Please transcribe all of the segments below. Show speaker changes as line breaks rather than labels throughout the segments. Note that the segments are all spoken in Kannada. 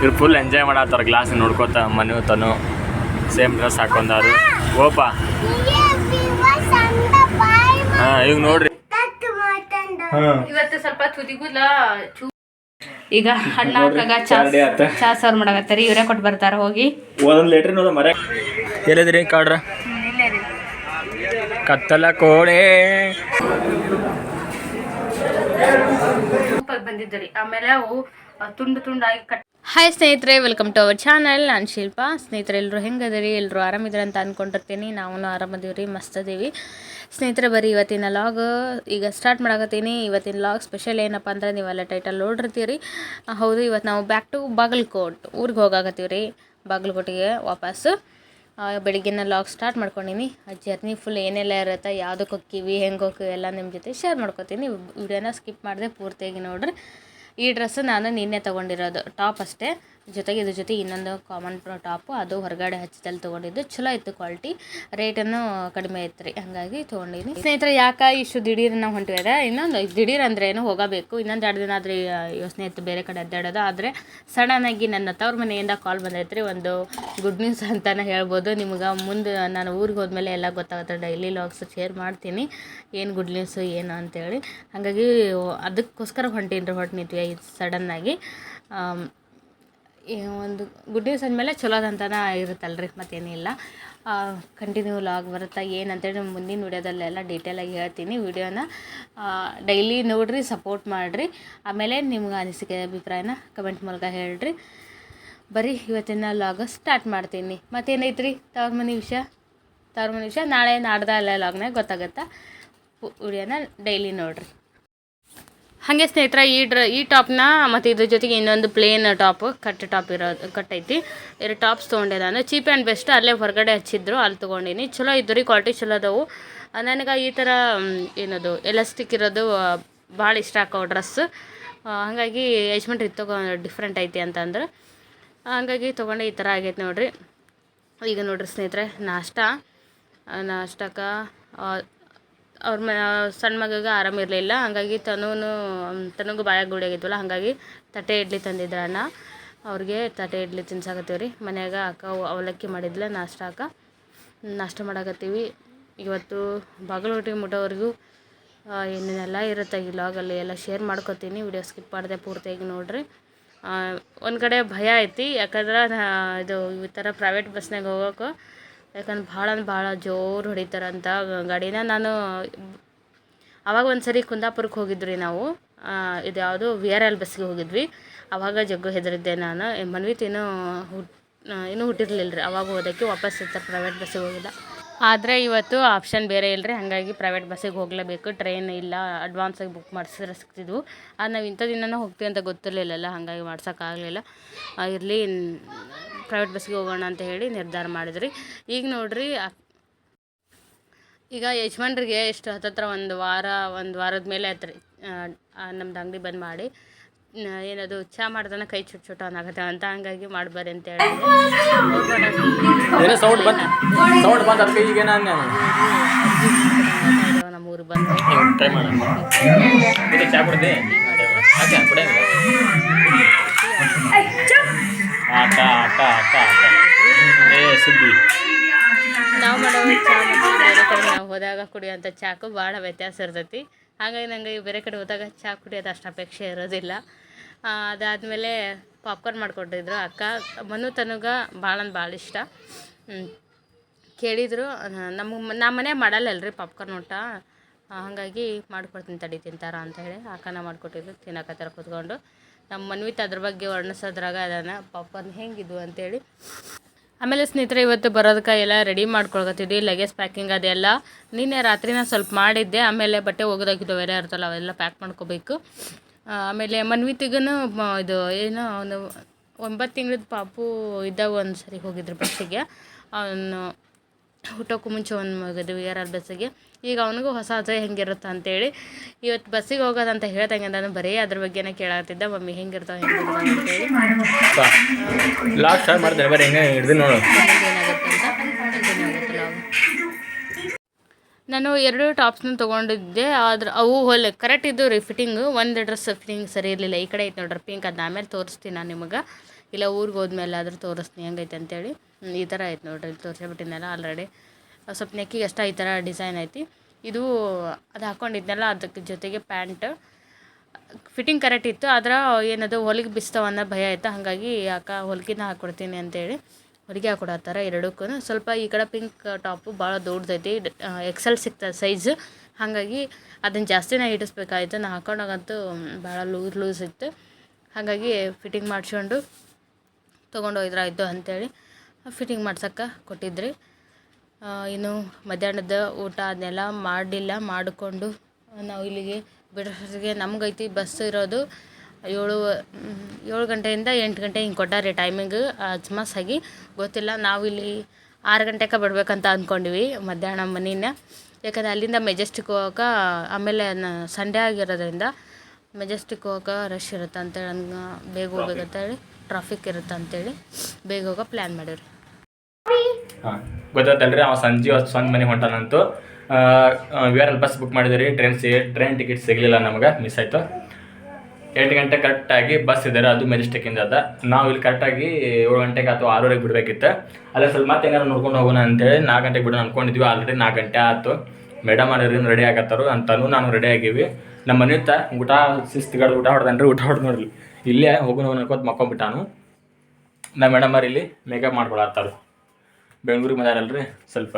ಇವ್ರು ಫುಲ್ ಎಂಜಾಯ್ ಮಾಡತ್ತಾರ ಗ್ಲಾಸ್ ನೋಡ್ಕೋತ ಮನೆ ತನು. Same dress ಹಾಕೊಂಡಾರು. ಓಪ. ಹಾ ಈಗ ನೋಡ್ರಿ.
ಇವತ್ತು ಸ್ವಲ್ಪ ತುದಿಗುಲ ಚೂ ಈಗ ಹಣ್ಣ ಹಾಕಾಗ ಚಾ ಚಾ ಸರ್ವ್ ಮಾಡಕತ್ತಾರಿ ಇವರೇ ಕೊಟ್ಟು ಬರ್ತಾರ ಹೋಗಿ.
ಒಂದೊಂದು ಲೀಟ್ರ್ ನೋಡ ಮರ. ಎಲ್ಲಿದ್ರಿ ಕಾಡ್ರ? ಕತ್ತಲ ಕೋಣೆ.
ಸೂಪರ್ ಬಂದಿದ್ದರಿ ಆಮೇಲೆ ಅವು ತುಂಡು ತುಂಡಾಗಿ ಕಟ್ ಹಾಯ್ ಸ್ನೇಹಿತರೆ ವೆಲ್ಕಮ್ ಟು ಅವರ್ ಚಾನಲ್ ನಾನು ಶಿಲ್ಪ. ಸ್ನೇಹಿತರೆ ಎಲ್ಲರೂ ಹೆಂಗದಿರಿ? ಎಲ್ಲರೂ ಆರಾಮಿದ್ರೆ ಅಂತ ಅಂದ್ಕೊಂಡಿರ್ತೀನಿ ನಾವು ಆರಾಮದೀವಿ ಮಸ್ತ್ ಅದೀವಿ ಸ್ನೇಹಿತರೆ, ಬರೀ ಇವತ್ತಿನ ಲಾಗ್ ಈಗ ಸ್ಟಾರ್ಟ್ ಮಾಡಕತ್ತೀನಿ. ಇವತ್ತಿನ ಲಾಗ್ ಸ್ಪೆಷಲ್ ಏನಪ್ಪ ಅಂದ್ರೆ ನೀವೆಲ್ಲ ಟೈಟಲ್ ನೋಡಿರ್ತೀರಿ. ಹೌದು, ಇವತ್ತು ನಾವು ಬ್ಯಾಕ್ ಟು ಬಾಗಲಕೋಟ್ ಊರಿಗೆ ಹೋಗಾಕತ್ತೀವಿ ರೀ ಬಾಗಲಕೋಟಿಗೆ ವಾಪಸ್ಸು. ಬೆಳಿಗ್ಗೆನ ಲಾಗ್ ಸ್ಟಾರ್ಟ್ ಮಾಡ್ಕೊಂಡಿನಿ. ಆ ಜರ್ನಿ ಫುಲ್ ಏನೆಲ್ಲ ಇರುತ್ತೆ ಯಾವುದಕ್ಕೆ ಹೋಗ್ತೀವಿ, ಹೆಂಗೆ ಹೋಗ್ತೀವಿ, ಎಲ್ಲ ನಿಮ್ಮ ಜೊತೆ ಶೇರ್ ಮಾಡ್ಕೊತೀನಿ. ವಿಡಿಯೋನ ಸ್ಕಿಪ್ ಮಾಡಿದೆ ಪೂರ್ತಿಯಾಗಿ ನೋಡ್ರಿ. ಈ ಡ್ರೆಸ್ ನಾನು ನಿನ್ನೆ ತೊಗೊಂಡಿರೋದು ಟಾಪ್ ಅಷ್ಟೇ. ಜೊತೆಗೆ ಇದ್ರ ಜೊತೆ ಇನ್ನೊಂದು ಕಾಮನ್ ಟಾಪು ಅದು ಹೊರಗಡೆ ಹಚ್ಚಿದಲ್ಲಿ ತೊಗೊಂಡಿದ್ದು ಚಲೋ ಇತ್ತು ಕ್ವಾಲಿಟಿ ರೇಟನ್ನು ಕಡಿಮೆ ಇತ್ತು ರೀ ಹಾಗಾಗಿ ತೊಗೊಂಡಿನಿ. ಸ್ನೇಹಿತರೆ, ಯಾಕೆ ಇಷ್ಟು ದಿಢೀರ್ ನಾವು ಹೊಂಟಿವೆ ಇನ್ನೊಂದು ದಿಢೀರ್ ಅಂದ್ರೆ ಏನು ಹೋಗಬೇಕು. ಇನ್ನೊಂದು ಎರಡು ದಿನ ಆದರೆ ಯೋಚನೆ ಇತ್ತು ಬೇರೆ ಕಡೆ ಅಡ್ಡಾಡೋದು. ಆದರೆ ಸಡನ್ನಾಗಿ ನನ್ನ ತವ್ರ ಮನೆಯಿಂದ ಕಾಲ್ ಬಂದೈತೆ ರೀ ಒಂದು ಗುಡ್ ನ್ಯೂಸ್ ಅಂತಲೇ ಹೇಳ್ಬೋದು. ನಿಮ್ಗೆ ಮುಂದೆ ನಾನು ಊರಿಗೆ ಹೋದ್ಮೇಲೆ ಎಲ್ಲ ಗೊತ್ತಾಗುತ್ತೆ. ಡೈಲಿ ಲಾಗ್ಸ್ ಶೇರ್ ಮಾಡ್ತೀನಿ. ಏನು ಗುಡ್ ನ್ಯೂಸು ಏನು ಅಂತೇಳಿ. ಹಾಗಾಗಿ ಅದಕ್ಕೋಸ್ಕರ ಹೊಂಟೀನಿ ರೀ ಹೊಟ್ಟು ನಿಂತ್ವಿ ಸಡನ್ನಾಗಿ ಒಂದು ಗುಡ್ ನ್ಯೂಸ್ ಅಂದಮೇಲೆ ಚಲೋದಂತನ ಇರುತ್ತಲ್ಲ ರೀ ಮತ್ತೇನಿಲ್ಲ ಕಂಟಿನ್ಯೂ ಲಾಗ್ ಬರುತ್ತಾ ಏನಂತೇಳಿ ಮುಂದಿನ ವಿಡಿಯೋದಲ್ಲೆಲ್ಲ ಡೀಟೇಲಾಗಿ ಹೇಳ್ತೀನಿ. ವಿಡಿಯೋನ ಡೈಲಿ ನೋಡಿರಿ ಸಪೋರ್ಟ್ ಮಾಡಿರಿ. ಆಮೇಲೆ ನಿಮ್ಗೆ ಅನಿಸಿಕೆ ಅಭಿಪ್ರಾಯನ ಕಮೆಂಟ್ ಮೂಲಕ ಹೇಳ್ರಿ. ಬರೀ ಇವತ್ತಿನ ಲಾಗ್ ಸ್ಟಾರ್ಟ್ ಮಾಡ್ತೀನಿ. ಮತ್ತೇನೈತ್ರಿ? ತವ್ರ ಮನೆ ವಿಷಯ? ತವ್ರ ಮನೆ ವಿಷಯ ನಾಳೆ ನಾಡ್ದ ಎಲ್ಲ ಲಾಗ್ನಾಗ ಗೊತ್ತಾಗತ್ತಾ? ವಿಡಿಯೋನ ಡೈಲಿ ನೋಡಿರಿ. ಹಾಗೆ ಸ್ನೇಹಿತರೆ, ಈ ಡ್ರ, ಈ ಟಾಪ್ನ ಮತ್ತು ಇದ್ರ ಜೊತೆಗೆ ಇನ್ನೊಂದು ಪ್ಲೇನ್ ಟಾಪ್ ಕಟ್ ಟಾಪ್ ಇರೋದು ಕಟ್ ಐತಿ. ಎರಡು ಟಾಪ್ಸ್ ತೊಗೊಂಡೆ ನಾನು. ಚೀಪ್ ಆ್ಯಂಡ್ ಬೆಸ್ಟ್ ಅಲ್ಲೇ ಹೊರಗಡೆ ಹಚ್ಚಿದ್ರು, ಅಲ್ಲಿ ತೊಗೊಂಡಿನಿ. ಚಲೋ ಇದ್ದು ರೀ ಕ್ವಾಲಿಟಿ ಚಲೋ ಅದಾವು. ನನಗೆ ಈ ಥರ ಏನದು ಎಲಾಸ್ಟಿಕ್ ಇರೋದು ಭಾಳ ಇಷ್ಟ ಆಕವು ಡ್ರೆಸ್ ಹಾಗಾಗಿ ಯಜ್ಮೆಂಟ್ ಇತ್ತು ಡಿಫ್ರೆಂಟ್ ಐತಿ ಅಂತಂದ್ರೆ. ಹಾಗಾಗಿ ತೊಗೊಂಡೆ, ಈ ಥರ ಆಗೈತೆ ನೋಡಿರಿ. ಈಗ ನೋಡಿರಿ ಸ್ನೇಹಿತರೆ, ನಾಷ್ಟ. ನಾಷ್ಟಕ್ಕೆ ಅವ್ರ ಮ, ಸಣ್ಣ ಮಗಗೆ ಆರಾಮಿರಲಿಲ್ಲ ಹಾಗಾಗಿ ತನೂನು, ತನಗೂ ಬಾಯಾಗ ಗುಡಿ ಆಗಿದ್ವಲ್ಲ, ಹಾಗಾಗಿ ತಟ್ಟೆ ಇಡ್ಲಿ ತಂದಿದ್ರ ಅಣ್ಣ. ಅವ್ರಿಗೆ ತಟ್ಟೆ ಇಡ್ಲಿ ತಿನ್ಸಾಕತ್ತೀವಿ ರೀ. ಮನ್ಯಾಗ ಅಕ್ಕ ಅವ್- ಅವಲಕ್ಕಿ ಮಾಡಿದ್ಲ ನಾಷ್ಟಾಕ ನಾಷ್ಟ ಮಾಡಾಕತ್ತೀವಿ. ಇವತ್ತು ಬಾಗಲಕೋಟೆ ಮುಟ್ಟೋವರೆಗೂ ಏನೇನೆಲ್ಲ ಇರುತ್ತೆ ಈ ಲಾಗಲ್ಲಿ ಎಲ್ಲ ಶೇರ್ ಮಾಡ್ಕೊತೀನಿ. ವಿಡಿಯೋ ಸ್ಕಿಪ್ ಮಾಡಿದೆ ಪೂರ್ತಿಯಾಗಿ ನೋಡಿರಿ. ಒಂದು ಕಡೆ ಭಯ ಐತಿ. ಯಾಕಂದ್ರೆ ಇದು ಈ ಥರ ಪ್ರೈವೇಟ್ ಬಸ್ನಾಗ ಹೋಗೋಕೆ ಯಾಕಂದ್ರೆ ಭಾಳ ಅಂದ್ರೆ ಭಾಳ ಜೋರು ಹೊಡಿತಾರಂತ ಗಾಡಿನ ನಾನು ಅವಾಗ ಒಂದು ಸರಿ ಕುಂದಾಪುರಕ್ಕೆ ಹೋಗಿದ್ವಿ ನಾವು. ಇದು ಯಾವುದು ವಿ ಆರ್ ಎಲ್ ಬಸ್ಸಿಗೆ ಹೋಗಿದ್ವಿ. ಅವಾಗ ಜಗ್ಗು ಹೆದರಿದ್ದೆ ನಾನು. ಮನ್ವಿತ್ ಇನ್ನೂ ಹುಟ್ ಇನ್ನೂ ಹುಟ್ಟಿರಲಿಲ್ಲ ರೀ ಅವಾಗ ಹೋದಕ್ಕೆ ವಾಪಸ್ ಇತ್ತ ಪ್ರೈವೇಟ್ ಬಸ್ಸಿಗೆ ಹೋಗಿಲ್ಲ ಆದರೆ ಇವತ್ತು ಆಪ್ಷನ್ ಬೇರೆ ಇಲ್ಲ ರೀ ಹಾಗಾಗಿ ಪ್ರೈವೇಟ್ ಬಸ್ಸಿಗೆ ಹೋಗಲೇಬೇಕು. ಟ್ರೈನ್ ಇಲ್ಲ ಅಡ್ವಾನ್ಸಾಗಿ ಬುಕ್ ಮಾಡಿಸಿದ್ರೆ ಸಿಗ್ತಿದ್ವು. ಅದು ನಾವು ಇಂಥ ದಿನನೂ ಹೋಗ್ತೀವಿ ಅಂತ ಗೊತ್ತಿರಲಿಲ್ಲಲ್ಲ. ಹಾಗಾಗಿ ಮಾಡ್ಸೋಕ್ಕಾಗಲಿಲ್ಲ ಇರಲಿ ಪ್ರೈವೇಟ್ ಬಸ್ಸಿಗೆ ಹೋಗೋಣ ಅಂತ ಹೇಳಿ ನಿರ್ಧಾರ ಮಾಡಿದ್ರಿ. ಈಗ ನೋಡ್ರಿ ಈಗ ಯಜಮಾನ್ರಿಗೆ ಎಷ್ಟು ಹತ್ತತ್ರ ಒಂದು ವಾರ ಒಂದು ವಾರದ ಮೇಲೆ ಆಯ್ತು ರೀ ನಮ್ದು ಅಂಗಡಿ ಬಂದ್ ಮಾಡಿ ಏನದು ಚಾ ಮಾಡ್ದಾನ ಕೈ ಚುಟ್ ಚುಟ್ ಅನ್ನಾಗತ್ತೆ ಅಂತ ಹಂಗಾಗಿ ಮಾಡ್ಬಾರಿ ಅಂತ ಹೇಳಿ
ಏನೋ ಸೌಂಡ್ ಬಂತ ಸೌಂಡ್ ಬಂತ ಅದಕ್ಕೆ ನಾನು?
ನಮ್ಮ ಊರಿಗೆ ಬಂದು
ಆಟ ಆಟ ಆಟ ಸುದ್ದಿ.
ನಾವು ಮಾಡೋ ಕಡೆ ನಾವು ಹೋದಾಗ ಕುಡಿಯೋಂಥ ಚಾಕು ಭಾಳ ವ್ಯತ್ಯಾಸ ಇರ್ತೈತಿ. ಹಾಗಾಗಿ ನಂಗೆ ಬೇರೆ ಕಡೆ ಹೋದಾಗ ಚಾ ಕುಡಿಯೋದು ಅಷ್ಟು ಅಪೇಕ್ಷೆ ಇರೋದಿಲ್ಲ. ಅದಾದ್ಮೇಲೆ ಪಾಪ್ಕಾರ್ನ್ ಮಾಡಿಕೊಟ್ಟಿದ್ರು ಅಕ್ಕ. ಮನು ತನಗ ಭಾಳ ಭಾಳ ಇಷ್ಟ. ಕೇಳಿದರು ನಮ್ಮ ನಮ್ಮ ಮನೆ ಮಾಡಲ್ಲಲ್ರಿ ಪಾಪ್ಕಾರ್ನ್ ಊಟ. ಹಾಗಾಗಿ ಮಾಡ್ಕೊಡ್ತೀನಿ ತಡಿ ತಿಂತಾರ ಅಂತ ಹೇಳಿ ಅಕ್ಕನ ಮಾಡಿಕೊಟ್ಟಿದ್ರು ತಿನ್ನಕತ್ತಾರ ಕೂತ್ಕೊಂಡು. ನಮ್ಮ ಮನ್ವಿತ್ ಅದ್ರ ಬಗ್ಗೆ ವರ್ಣಿಸೋದ್ರಾಗ ಅದಾನ. ಪಾಪನ್ ಹೆಂಗಿದ್ವು ಅಂತೇಳಿ. ಆಮೇಲೆ ಸ್ನೇಹಿತರೆ, ಇವತ್ತು ಬರೋದಕ್ಕೆ ಎಲ್ಲ ರೆಡಿ ಮಾಡ್ಕೊಳ್ಕತ್ತಿದ್ವಿ. ಲಗೇಜ್ ಪ್ಯಾಕಿಂಗ್ ಅದೆಲ್ಲ. ನಿನ್ನೆ ರಾತ್ರಿನ ಸ್ವಲ್ಪ ಮಾಡಿದ್ದೆ. ಆಮೇಲೆ ಬಟ್ಟೆ ಹೋಗೋದಾಗಿದ್ದು ಬೇರೆ ಇರ್ತಲ್ಲ ಅವೆಲ್ಲ ಪ್ಯಾಕ್ ಮಾಡ್ಕೋಬೇಕು. ಆಮೇಲೆ ಮನ್ವಿತಿಗೂ ಇದು, ಏನು, ಅವನು ಒಂಬತ್ತು ತಿಂಗಳದ ಪಾಪು ಇದ್ದಾಗ ಒಂದು ಸರಿ ಹೋಗಿದ್ರು ಬಸ್ಸಿಗೆ ಅವನು ಹುಟ್ಟೋಕ್ಕೂ ಮುಂಚೆ ಒಂದು ಮಗದ್ವಿ ಆರ್ ಬಸ್ಸಿಗೆ. ಈಗ ಅವನಿಗೂ ಹೊಸ ಅಜಯ್ ಹೆಂಗಿರುತ್ತೆ ಅಂತೇಳಿ ಇವತ್ತು ಬಸ್ಸಿಗೆ ಹೋಗೋದಂತ ಹೇಳ್ದಂಗೆ ನಾನು ಬರೀ ಅದ್ರ ಬಗ್ಗೆನೇ ಕೇಳತ್ತಿದ್ದೆ ಮಮ್ಮಿ ಹೆಂಗಿರ್ತಾವೆ ಹೆಂಗಿರ್ತಾವೆ ಅಂತೇಳಿ
ಲಾಸ್ಟ್ ಸ್ಟಾರ್ಟ್ ಮಾಡ್ತಾರೆ ಬರೀ ಹೆಂಗೆ ಹಿಡ್ದು ನೋಡು.
ನಾನು ಎರಡು ಟಾಪ್ಸ್ನ ತೊಗೊಂಡಿದ್ದೆ ಆದ್ರೆ ಅವು ಹೊಲ್ ಕರೆಕ್ಟ್ ಇದ್ದು ರೀ ಫಿಟ್ಟಿಂಗು ಒಂದು ಡ್ರೆಸ್ ಫಿಟ್ಟಿಂಗ್ ಸರಿ ಇರಲಿಲ್ಲ. ಈ ಕಡೆ ಐತೆ ನೋಡ್ರಿ ಪಿಂಕ್ ಅದು ಆಮೇಲೆ ತೋರಿಸ್ತೀನಿ ನಾನು ನಿಮಗೆ. ಇಲ್ಲ ಊರಿಗೆ ಹೋದ್ಮೇಲೆ ಆದರೂ ತೋರಿಸ್ತೀನಿ ಹೆಂಗೈತೆ ಅಂತೇಳಿ. ಈ ಥರ ಐತೆ ನೋಡಿರಿ ತೋರಿಸ್ಬಿಟ್ಟಿನಲ್ಲ ಆಲ್ರೆಡಿ ಸ್ವಲ್ಪ ನೆಕ್ಕಿಗೆ ಅಷ್ಟ ಈ ಥರ ಡಿಸೈನ್ ಐತಿ. ಇದು ಅದು ಹಾಕ್ಕೊಂಡಿದ್ನಲ್ಲ ಅದಕ್ಕೆ ಜೊತೆಗೆ ಪ್ಯಾಂಟ್. ಫಿಟ್ಟಿಂಗ್ ಕರೆಕ್ಟ್ ಇತ್ತು, ಆದ್ರೆ ಏನದು ಹೊಲಿಗೆ ಬಿಸ್ತಾವ ಅನ್ನೋ ಭಯ ಆಯ್ತು ಹಾಗಾಗಿ ಅಕ್ಕ ಹೊಲಿಗೆನ ಹಾಕ್ಕೊಡ್ತೀನಿ ಅಂತೇಳಿ ಹೊಲಿಗೆ ಹಾಕೊಡತ್ತಾರ ಎರಡಕ್ಕೂ. ಸ್ವಲ್ಪ ಈ ಕಡೆ ಪಿಂಕ್ ಟಾಪು ಭಾಳ ದೊಡ್ಡದೈತಿ ಎಕ್ಸೆಲ್ ಸಿಗ್ತದೆ ಸೈಜ್ ಹಾಗಾಗಿ ಅದನ್ನು ಜಾಸ್ತಿನೇ ಇಡಿಸ್ಬೇಕಾಯ್ತು, ನಾ ಹಾಕೊಂಡಾಗಂತೂ ಭಾಳ ಲೂಸ್ ಲೂಸ್ ಇತ್ತು. ಹಾಗಾಗಿ ಫಿಟ್ಟಿಂಗ್ ಮಾಡಿಸ್ಕೊಂಡು ತೊಗೊಂಡೋಗಿದ್ರಾಯ್ತು ಅಂಥೇಳಿ ಫಿಟ್ಟಿಂಗ್ ಮಾಡ್ಸಕ್ಕೆ ಕೊಟ್ಟಿದ್ರಿ. ಇನ್ನು ಮಧ್ಯಾಹ್ನದ ಊಟ ಅದನ್ನೆಲ್ಲ ಮಾಡಿಲ್ಲ, ಮಾಡಿಕೊಂಡು ನಾವು ಇಲ್ಲಿಗೆ ಬಿಡೋಷ್ಟೊತ್ತಿಗೆ ನಮಗೈತಿ ಬಸ್ ಇರೋದು ಏಳು ಏಳು ಗಂಟೆಯಿಂದ ಎಂಟು ಗಂಟೆ ಹಿಂಗೆ ಕೊಟ್ಟಾರೆ ಟೈಮಿಂಗ್ ಅಜ್ಮಸ್ ಆಗಿ. ಗೊತ್ತಿಲ್ಲ, ನಾವು ಇಲ್ಲಿ ಆರು ಗಂಟೆಗೆ ಬಿಡ್ಬೇಕಂತ ಅಂದ್ಕೊಂಡಿವಿ ಮಧ್ಯಾಹ್ನ ಮನಿನ. ಯಾಕಂದರೆ ಅಲ್ಲಿಂದ ಮೆಜೆಸ್ಟಿಕ್ ಹೋಗೋಕೆ ಆಮೇಲೆ ಸಂಡೇ ಆಗಿರೋದ್ರಿಂದ ಮೆಜೆಸ್ಟಿಕ್ ಹೋಗೋಕೆ ರಶ್ ಇರುತ್ತೆ ಅಂತೇಳಿ ಬೇಗ ಹೋಗ್ಬೇಕಂತೇಳಿ ಟ್ರಾಫಿಕ್ ಇರುತ್ತೆ ಅಂತೇಳಿ ಬೇಗ ಹೋಗೋ ಪ್ಲ್ಯಾನ್ ಮಾಡಿವ್ರಿ.
ಹಾಂ ಅವ ಸಂಜೆ ಹೊತ್ತು ಸ್ವಂತ ಮನೆ ಹೊಂಟಾನಂತೂ V R L bus book ಮಾಡಿದ್ರಿ. ಟ್ರೈನ್ ಸಿ ಟ್ರೈನ್ ಟಿಕೆಟ್ ಸಿಗಲಿಲ್ಲ ನಮಗೆ ಮಿಸ್ ಆಯಿತು. ಎಂಟು ಗಂಟೆ ಕರೆಕ್ಟಾಗಿ ಬಸ್ ಇದ್ದಾರೆ ಅದು ಮೆಜೆಸ್ಟಿಕ್ಕಿಂದ ಅದ. ನಾವು ಇಲ್ಲಿ ಕರೆಕ್ಟಾಗಿ ಏಳು ಗಂಟೆಗೆ ಅಥವಾ ಆರೂವರೆಗೆ ಬಿಡಬೇಕಿತ್ತು. ಅಲ್ಲೇ ಸ್ವಲ್ಪ ಮತ್ತೆ ಏನಾರು ನೋಡ್ಕೊಂಡು ಹೋಗೋಣ ಅಂತೇಳಿ ನಾಲ್ಕು ಗಂಟೆಗೆ ಬಿಡೋಣ ಅಂದ್ಕೊಂಡಿದ್ವಿ ಆಲ್ರೆಡಿ ನಾಲ್ಕು ಗಂಟೆ ಆಯ್ತು. ಮೇಡಮ್ ಅವ್ರೇನು ರೆಡಿ ಆಗತ್ತಾರು. ಅಂತಲೂ ನಾನು ರೆಡಿ ಆಗೀವಿ. ನಮ್ಮ ಮನೆ ಊಟ ಶಿಸ್ತಿಗಡ್ ಊಟ ಹೊಡೆದನ್ರಿ. ಊಟ ಹೊಡೆದು ನೋಡ್ರಿ. ಇಲ್ಲೇ ಹೋಗೋಣ ಅನ್ಕೊತ ಅನ್ಕೋತ ಮಕ್ಕೊಂಬಿಟ್ಟಾನು. ನಮ್ಮ ಮೇಡಮ್ ಅವ್ರು ಇಲ್ಲಿ ಮೇಕಪ್ ಮಾಡ್ಕೊಳತ್ತಾರು. ಬೆಂಗಳೂರಿಗೆ ಬಂದಾರಲ್ರಿ ಸ್ವಲ್ಪ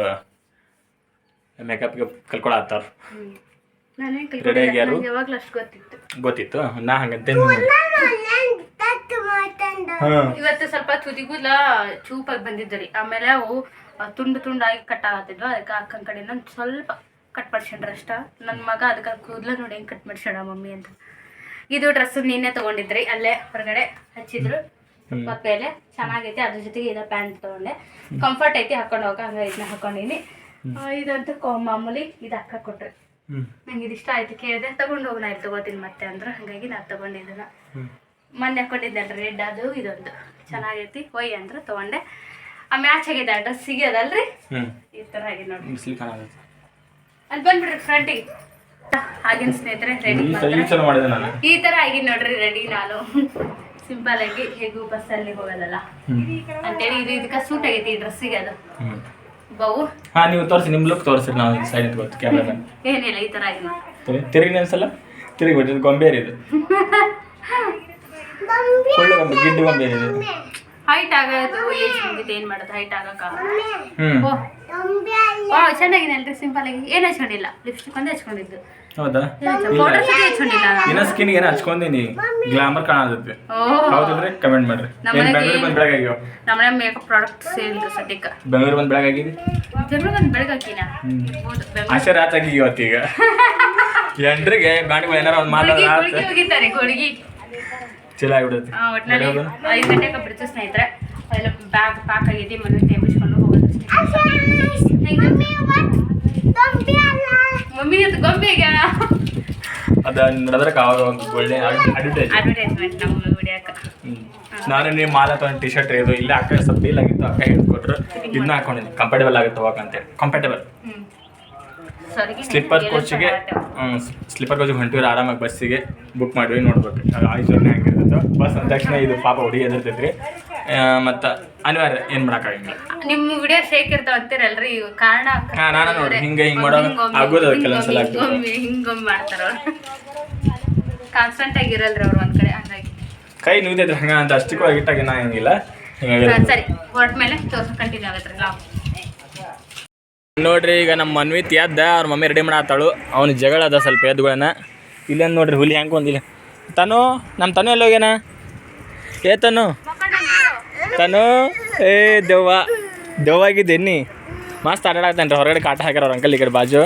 ಮೇಕಪ್ಗೆ ಕಲ್ಕೊಳತ್ತಾರ. ರೆಡಿ ಆಗ್ಯಾರು?
ಯಾವಾಗಲೂ ಅಷ್ಟು ಗೊತ್ತಿತ್ತು.
ಗೊತ್ತಿತ್ತು? ನಾ ಹಂಗಂತೆ
ಇವತ್ತು ಸ್ವಲ್ಪ ತುದಿಗುಲ ಚೂಪಾಗಿ ಬಂದಿದ್ದರಿ ಆಮೇಲೆ ಅವು ತುಂಡು ತುಂಡಾಗಿ ಕಟ್ ಆಗತ್ತಿದ್ವು. ಅದಕ್ಕೆ ಅಕ್ಕನ ಕಡೆಯಿಂದ ನಾನು ಸ್ವಲ್ಪ ಕಟ್ ಮಾಡ್ಸ್ಕೊಂಡ್ರ ಅಷ್ಟ ನನ್ನ ಮಗ ಅದಕ್ಕೆ ಕೂದಲ ನೋಡಿ ಹೆಂಗೆ ಕಟ್ ಮಾಡ್ಸ್ಯಾಡ ಮಮ್ಮಿ ಅಂತ. ಇದು ಡ್ರೆಸ್ ನಿನ್ನೆ ತಗೊಂಡಿದ್ರಿ ಅಲ್ಲೇ ಹೊರಗಡೆ ಹಚ್ಚಿದ್ರು. ಮೇಲೆ ಚೆನ್ನಾಗೈತಿ ಅದ್ರ ಜೊತೆಗೆ ಇದು ಪ್ಯಾಂಟ್ ತಗೊಂಡೆ. ಕಂಫರ್ಟ್ ಐತಿ ಹಾಕೊಂಡು ಹೋಗ ಹಂಗ ಇದನ್ನ ಹಾಕೊಂಡಿನಿ. ಇದಂತೂ ಮಾಮೂಲಿ ಇದು ಅಕ್ಕ ಕೊಟ್ರಿ. ನಂಗೆ ಇದು ಇಷ್ಟ ಆಯ್ತು ಕೇಳಿದೆ ತಗೊಂಡು ಹೋಗೋಣ ಇಲ್ಲಿ ತಗೋತೀನಿ ಮತ್ತೆ ಅಂದ್ರೆ. ಹಂಗಾಗಿ ನಾನು ತಗೊಂಡಿದ್ದೆನ ಮೊನ್ನೆ ಹಾಕೊಂಡಿದ್ದೆ ರೆಡ್ ಅದು ಇದೊಂದು. ಚೆನ್ನಾಗೈತಿ ಒಯ್ ಅಂದ್ರೆ ತಗೊಂಡೆ. ಆ ಮ್ಯಾಚ್ ಆಗಿದೆ ಡ್ರೆಸ್
ಸಿಗೋದಲ್ರಿ?
ಈ ತರ ಆಗಿದೆ ನೋಡಿ ಅಲ್ಲಿ ಬಂದ್ಬಿಡ್ರಿ ಫ್ರಂಟಿಗೆ ಆಗಿನ ಸ್ನೇಹಿತರೆ ರೆಡಿ
ಈ ತರ ಆಗಿ ಮಾಡಿದೆ ನಾನು.
ಈ ಥರ ಆಗಿನ ನೋಡ್ರಿ ರೆಡಿ ನಾನು. ಸಿಂಪಲ್ ಆಗಿ ಹೇಗೂ ಬಸ್ಸಲ್ಲಿ ಹೋಗೋದಲ್ಲ. ಅಂತೇಳಿ ಇದು ಇದಕ್ಕೆ ಸೂಟ್ ಆಗೈತಿ ಈ ಡ್ರೆಸ್ಸಿಗೆ ಅದು.
ಹ್ಞೂ
ಹಾ
ಹಾಂ ನೀವು ತೋರಿಸಿ ನಿಮ್ಮ ಲುಕ್ ತೋರಿಸಿ ನಾವು ಸೈಡ್ ಗೊತ್ತು ಕ್ಯಾಮ್ರಾಮನ್
ಏನಿಲ್ಲ ಈ ತರ ಆಗಿ
ತಿರುಗಿ ಅನ್ಸಲ್ಲ ತಿರುಗಿ ಬಿಟ್ಟಿದ್ದು ಗೊಂಬೇರಿ ಇದು. ಒಳ್ಳೆ ಗೊಂಬೆ ಗಿಡ್ಡು ಗೊಂಬೆ ಇದು.
ಹೈಟ್ ಆಗೋದು ಏಜ್ ಏನು ಮಾಡೋದು? ಹೈಟ್ ಆಗಕ್ಕ.
ಹ್ಞೂ
ಚೆನ್ನಾಗಿದೆ ಅಲ್ರಿ ಸಿಂಪಲ್ ಆಗಿ. ಏನು ಹಚ್ಕೊಂಡಿಲ್ಲ. ಲಿಪ್ಸ್ಟಿಕ್ ಒಂದೇ ಹಚ್ಕೊಂಡಿದ್ದು.
ಹೌದಾ?
ಪೌಡರ್ ಸತಿ ಹಚ್ಕೊಂಡಿಲ್ಲ. ನಾನು.
ಏನೋ ಹಚ್ಕೊಂಡೀನಿ ಗ್ಲಾಮರ್ ಕಾಣತ್ತೆ. ಕಮೆಂಟ್ ಮಾಡ್ರಿ. ನಮಗೆ ಬೆಂಗಳೂರು
ನಮ್ಮನೆ ಮೇಕಪ್ ಸದ್ಯಕ್ಕೆ.
ಬಂದು ಏನಾರ ಒಂದು
ಗುಳಿಗಿ
ಮಾತಾಡ
ಗುಳಿಗಿ ಹೋಗಿದ್ದಾರೆ ಗುಳಿಗಿ.
ಚಲೋ ಆಗ್ಬಿಡುತ್ತೆ.
ಆ, ಒಟ್ನಲ್ಲಿ ಐದು ಗಂಟೆಗೆ ಬಿಡ್ತು ಸ್ನೇಹಿತರೆ. ಅದೆಲ್ಲ ಬ್ಯಾಗ್ ಪ್ಯಾಕ್ ಆಗಿದೆ ಮನೆ ಮಮ್ಮಿ ಅದು
ಅದ ಒಂದು ಒಳ್ಳೆ ಅಡ್ವರ್ಟೈಸ್
ಅಡ್ವರ್ಟೈಸ್ಮೆಂಟ್ ನಮ್ಮ ವಿಡಿಯೋಕ್ಕೆ
ನಾನು ನೀವು ಮಾಲ ಒಂದು ಟಿ ಶರ್ಟ್ ಇದು ಇಲ್ಲೇ ಅಕ್ಕ ಸ್ವಲ್ಪ ಡೀಲ್ ಆಗಿತ್ತು ಅಕ್ಕ ಹೇಳ್ಕೊಟ್ರು. ಇದನ್ನ ಹಾಕೊಂಡಿದ್ದೀನಿ ಕಂಫರ್ಟೇಬಲ್ ಆಗುತ್ತೆ ಹೋಗಕ್ಕೆ ಅಂತೇಳಿ ಕಂಫರ್ಟೇಬಲ್ ಸ್ಲಿಪ್ಪರ್ ಕೋಚಿಗೆ ಸ್ಲಿಪ್ಪರ್ ಕೋಚಿಗೆ ಹೊಂಟಿವ್ರು ಆರಾಮಾಗಿ ಬಸ್ಸಿಗೆ ಬುಕ್ ಮಾಡಿವಿ ನೋಡ್ಬೇಕು. ಆ ಜರ್ನಿ ಹೆಂಗಿರ್ತೈತೆ ಬಸ್ ಅಂದ ತಕ್ಷಣ ಇದು ಪಾಪ ಹುಡುಗಿ ರೀ ಮತ್ತು ಅನಿವಾರ್ಯ ಏನು ಮಾಡೋಕ್ಕಾಗಂಗಿಲ್ಲ
ನಿಮ್ಮ ವಿಡಿಯೋ ಶೇಕ್ ಇರ್ತಾವ ಅಂತೀರಲ್ರಿ ಕಾರಣ
ಹಾ, ನಾನು ನೋಡ್ರಿ, ಹಿಂಗೆ ಹಿಂಗ್ ಮಾಡೋ- ಆಗೋದು ಕೆಲವೊಂದ್ಸಲ.
ಹಿಂಗೊಮ್ಮೆ ಮಾಡ್ತಾರ ಕಾನ್ಸ್ಟೆಂಟ್ ಆಗಿರಲ್ರಿ ಅವ್ರು ಒಂದ್ ಕಡೆ ಹಂಗಾಗಿ.
ಕೈ ನುಗ್ದೈತ್ರಿ ಹಂಗ ಅಂತ ಅಷ್ಟಕ್ಕೂ ಆಗಿಟ್ಟಾಗ ನಾ ಹಂಗಿಲ್ಲ. ಹಿಂಗಾಗಿ
ಸರಿ ಹೊರಟ ಮೇಲೆ ತೋರ್ಸ ಕಂಟಿನ್ಯೂ
ನೋಡ್ರಿ ಈಗ ನಮ್ಮ ಮನ್ವಿತ್ ಎದ್ದ ಅವ್ರ ಮಮ್ಮಿ ರೆಡಿ ಮಾಡತ್ತಾಳು. ಅವ್ನ ಜಗಳ ಅದ ಸ್ವಲ್ಪ ಎದ್ಗಳನ್ನ. ಇಲ್ಲೇನು ನೋಡ್ರಿ ಹುಲಿ ಹೆಂಗೆ ಒಂದಿಲ್ಲ ತನು ನಮ್ಮ ತನು ಎಲ್ಲ ಹೋಗ್ಯಾನ? ಏ ತನು? ತನು? ಏ ದೆವ್ವ. ದೆವ್ವಾಗಿದ್ದೇನಿ ಮಸ್ತ್ ಆಟ ಆಡ್ತಾನೆ ರೀ ಹೊರಗಡೆ ಕಾಟ ಹಾಕ್ಯಾರ ಅವ್ರ ಅಂಕಲ್ ಈ ಕಡೆ ಬಾಜು.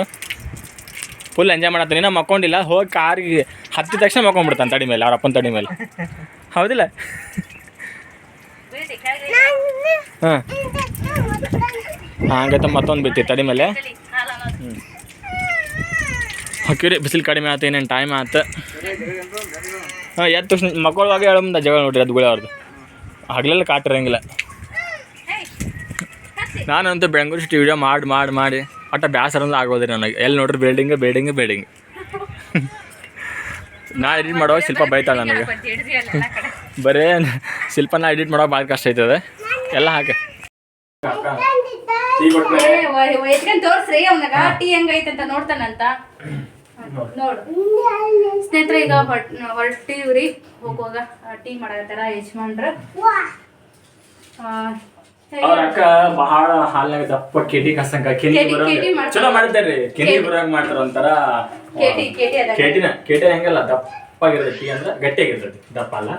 ಫುಲ್ ಎಂಜಾಯ್ ಮಾಡತ್ತಾನೆ. ನಾ ಮಕ್ಕೊಂಡಿಲ್ಲ ಹೋಗಿ ಕಾರಿಗೆ ಹತ್ತಿದ ತಕ್ಷಣ ಮಕ್ಕೊಂಡ್ಬಿಡ್ತಾನೆ ತಡಿ ಮೇಲೆ ಅವ್ರ ಅಪ್ಪನ ತಡಿ ಮೇಲೆ. ಹೌದಿಲ್ಲ? ಹಾಂ. ಹಂಗೈತೆ ಮತ್ತೊಂದು ಬಿತ್ತಿ, ತಡಿ ಮೇಲೆ. ಹಾಕಿರಿ ಬಿಸಿಲು ಕಡಿಮೆ ಆಯ್ತು ಇನ್ನೇನು ಟೈಮ್ ಆಯ್ತು ಹಾಂ ಎದ್ದ ತಕ್ಷಣ ಹೇಳ ಹೇಳೋ ಮುಂದೆ ಜಗಳ ನೋಡ್ರಿ, ಅದು ಅವ್ರದ್ದು ಹಗಲೆಲ್ಲ ಕಾಟಿರಂಗಿಲ್ಲ. ನಾನಂತೂ ಬೆಂಗಳೂರು ಸಿಟಿ ವಿಡಿಯೋ ಮಾಡಿ ಮಾಡಿ ಮಾಡಿ ಬ್ಯಾಸರ ಅಂದ್ರೆ ಆಗೋದ್ರಿ ನನಗೆ. ಎಲ್ಲಿ ನೋಡ್ರಿ ಬಿಲ್ಡಿಂಗ್ ಬಿಲ್ಡಿಂಗ್ ಬಿಲ್ಡಿಂಗ್. ನಾ ಎಡಿಟ್ ಮಾಡೋ ಶಿಲ್ಪ ಬೈತಾಳೆ ನನಗೆ. ಬರೇ ಶಿಲ್ಪ ನಾ ಎಡಿಟ್ ಮಾಡೋಕೆ ಭಾಳ ಕಷ್ಟ ಆಯ್ತದೆ ಎಲ್ಲ ಹಾಕಿ
ಎತ್ಕೊಂಡ್ ತೋರ್ಸ್ರಿ ಅವನಾಗ ಟೀ ಅಂತ ನೋಡ್ತಾನಂತ. ನೋಡು. ಸ್ನೇಹಿತರೆ ಈಗ ಹೊರಟಿವ್ರಿ ಹೋಗುವಾಗ ಟೀ ಮಾಡತ್ತಾರ ಯಜಮಾನ್ರ.
ಅವ್ರ ಅಕ್ಕ ಬಹಳ ಹಾಲ್ನಾಗ ದಪ್ಪ ಕೆಟಿ ಕಸಂಕ ಕೆನಿ. ಚಲೋ ಮಾಡ್ತಾರ್ರಿ ಕೆನಿ ಬರೋಂಗ ಮಾಡ್ತಾರ ಒಂಥರ
ಕೇಟಿ
ಕೆಟಿನ ಕೆಟಿ ಹಂಗಲ್ಲ ದಪ್ಪಾಗಿರ್ತೈತಿ ಅಂದ್ರೆ ಗಟ್ಟಿಯಾಗಿರ್ತೈತಿ. ದಪ್ಪ ಅಲ್ಲ.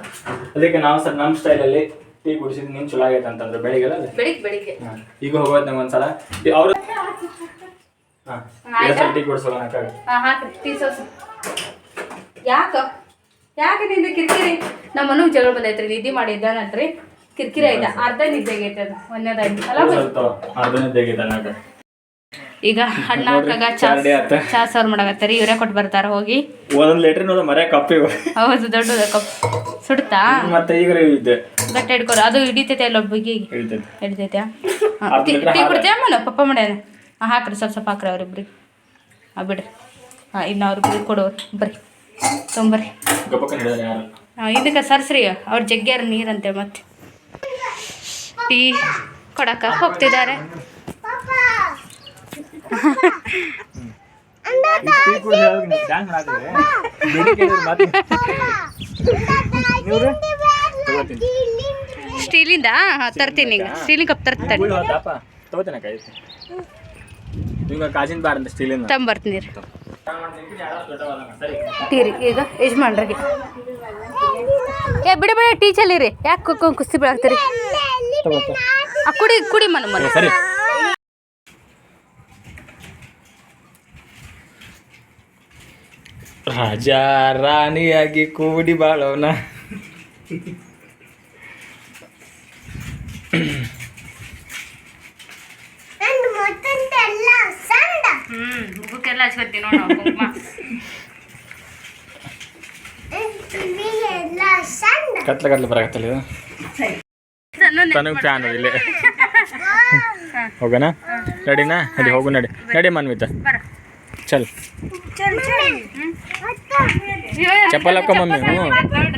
ಅದಕ್ಕೆ ನಾವು ಸರ್ ನಮ್ಮ ಸ್ಟೈಲಲ್ಲಿ ಟೀ ಕುಡಿಸಿದ್ ನಿನ್ ಚಲೋ ಆಗೈತೆ ಅಂತಂದ್ರೆ
ಬೆಳಿಗ್ಗೆ. ಬೆಳಿಗ್ಗೆ.
ಬೆಳಿಗ್ಗೆ. ಈಗ ಹೋಗೋದ್ ನಂಗೆ ಒಂದ್ಸಲ. ಅವ್ರ ಹಾ? ಟೀ ಕುಡಿಸೋಣ
ಯಾಕ? ಯಾಕೆ ನಿಂದ ಕಿರಿಕಿರಿ? ನಮ್ಮ ಮನು ಜಗಳ ಬಂದೈತ್ರಿ ನಿದ್ದೆ ಮಾಡಿದ್ದಾನಂತ್ರಿ ಕಿರಿಕಿರಿ ಆಯ್ತಾ? ಅರ್ಧ ನಿದ್ದೆ ಆಗೈತೆ ಅದು ಒಂದೇದಾಗಿ ಅಲ್ಲ
ಅರ್ಧ ನಿದ್ದೆ ನಾಕ
ಈಗ ಹಣ್ಣ ಹಾಕಾಗ ಚಾ ಚಾ ಸರ್ವ್ ಮಾಡಕತ್ತಾರಿ ಇವರೇ ಕೊಟ್ಟು ಬರ್ತಾರ ಹೋಗಿ.
ಒಂದೊಂದ್ ಲೀಟರ್ ನೋಡ ಮರೆ ಕಪ್ಪಿ
ಹೌದು ದೊಡ್ಡ ಕಪ್ ಸುಡ್ತಾ?
ಮತ್ತೆ ಈಗ ಇದ್ದೆ.
ಗಟ್ಟಿ ಹಿಡ್ಕೊರ ಅದು ಹಿಡಿತೈತೆ ಅಲ್ಲ ಒಬ್ಬಗೆ ಹಿಡಿತೈತೆ. ಟೀ
ಲೀಟ್ರ್
ಅಮ್ಮನ ಪಪ್ಪ ಮಾಡ್ಯಾನ ಹಾಕ್ರಿ ಸ್ವಲ್ಪ ಸ್ವಲ್ಪ ಹಾಕ್ರಿ ಅವ್ರಿಬ್ರಿಗೆ. ಹಾಂ ಬಿಡ್ರಿ. ಹಾಂ ಇನ್ನು ಅವ್ರಿಬ್ರಿಗೆ ಕೊಡೋರು. ಬರ್ರಿ. ತೊಂಬರ್ರಿ ಇದಕ್ಕೆ ಸರ್ಸ್ರಿ ಅವ್ರ ಜಗ್ಗ್ಯಾರ ನೀರಂತೆ ಮತ್ತೆ. ಟೀ ಕೊಡಕ ಹೋಗ್ತಿದ್ದಾರೆ. ಸ್ಟೀಲಿಂದ ತರ್ತೀನಿ ಈಗ. ಸ್ಟೀಲಿನ ಕಪ್ ತರ್ತೀನಿ.
ಕಾಜಿನ ಬ್ಯಾಡ ಅಂತ ಸ್ಟೀಲಿನ
ತಂಬರ್ತೀನಿ. ರೀ ಟೀರಿ ಈಗ ಯಜಮಾನ್ರಿಗೆ. ಏ ಬಿಡಿ ಬಿಡಿ ಟೀಚಲ್ಲಿ ರೀ ಯಾಕೆ ಕುಸ್ತಿ ಬಿಡಾಕ್ತೀರಿ? ಆ ಕುಡಿ ಕುಡಿ ಮನ ಮನೆ.
ಸರಿ. ರಾಜ ರಾಣಿಯಾಗಿ ಕೂಡಿ
ಕುಂಕುಮ.
ಕತ್ಲ ಕತ್ಲ ಬರಾಕತ್ತಲ್ಲ ಇದು? ನನಗೆ ಫ್ಯಾನ್ ಇಲ್ಲಿ. ಹೋಗೋಣ? ನಡಿನಾ? ನಡಿ ಹೋಗು ನಡಿ. ನಡಿ ಮನ್ವಿತ.
ಚಲ್.
ಚಲ್ ಚಪ್ಪಲ್ ಹಾಕೋ ಮಮ್ಮಿ ಹ್ಞೂ.